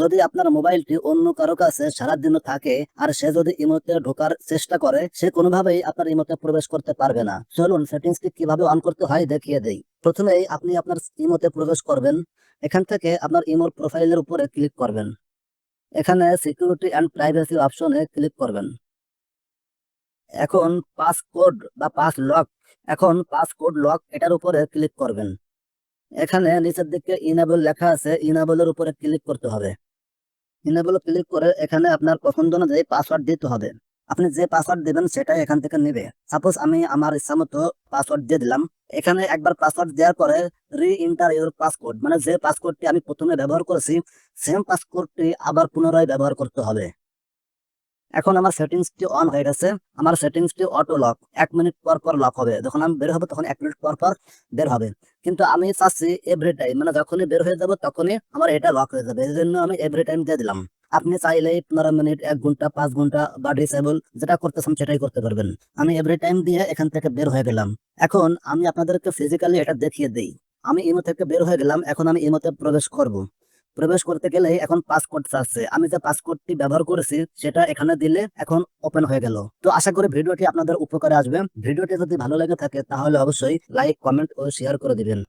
যদি আপনার মোবাইলটি অন্য কারও কাছে সারাদিনও থাকে, আর সে যদি ইমোতে ঢোকার চেষ্টা করে, সে কোনোভাবেই আপনার ইমোতে প্রবেশ করতে পারবে না। চলুন সেটিংসটি কীভাবে অন করতে হয় দেখিয়ে দেই। প্রথমেই আপনি আপনার ইমোতে প্রবেশ করবেন। এখান থেকে আপনার ইমোর প্রোফাইলের উপরে ক্লিক করবেন। এখানে সিকিউরিটি অ্যান্ড প্রাইভেসি অপশনে ক্লিক করবেন। এখন পাসকোড বা পাস লক, এখন পাসকোড লক এটার উপরে ক্লিক করবেন। এখানে নিচের দিকে ইনেবল লেখা আছে ইনেবলের উপরে ক্লিক করতে হবে। ইনাবল ক্লিক করে এখানে আপনার পছন্দ অনুযায়ী পাসওয়ার্ড দিতে হবে, আপনি যে পাসওয়ার্ড দিবেন সেটাই এখান থেকে নেবে। সাপোজ আমি আমার ইচ্ছা মতো পাসওয়ার্ড দিয়ে দিলাম, এখানে একবার পাসওয়ার্ড দেওয়ার পরে রি ইন্টার ইউর পাসকোড মানে যে পাসকোডটি আমি প্রথমে ব্যবহার করেছি সেম পাসকোডটি আবার পুনরায় ব্যবহার করতে হবে। এখন আমার সেটিংসটি অন হয়ে গেছে, আমার সেটিংসটি অটো লক এক মিনিট পর পর লক হবে। যখন আমি বের হব তখন এক মিনিট পর পর বের হবে। কিন্তু আমি চাচ্ছি এভরি টাইম মানে যখনই বের হয়ে যাব তখনই আমার এটা লক হয়ে যাবে এই জন্য আমি এভরি টাইম দিয়ে দিলাম। আপনি চাইলে পনেরো মিনিট, এক ঘণ্টা, পাঁচ ঘণ্টা বা ডিসেবল যেটা করতে চান সেটাই করতে পারবেন। আমি এভরি টাইম দিয়ে এখান থেকে বের হয়ে গেলাম। এখন আমি আপনাদেরকে ফিজিক্যালি এটা দেখিয়ে দিই। আমি ইমো থেকে বের হয়ে গেলাম, এখন আমি ইমোতে প্রবেশ করব। প্রবেশ করতে গেলে এখন পাসকোড চাচ্ছে। আমি যে পাসকোডটি ব্যবহার করেছি, সেটা এখানে দিলে এখন ওপেন হয়ে গেল। তো আশা করি ভিডিওটি আপনাদের উপকারে আসবে। ভিডিওটি যদি ভালো লেগে থাকে, তাহলে অবশ্যই লাইক কমেন্ট ও শেয়ার করে দিবেন।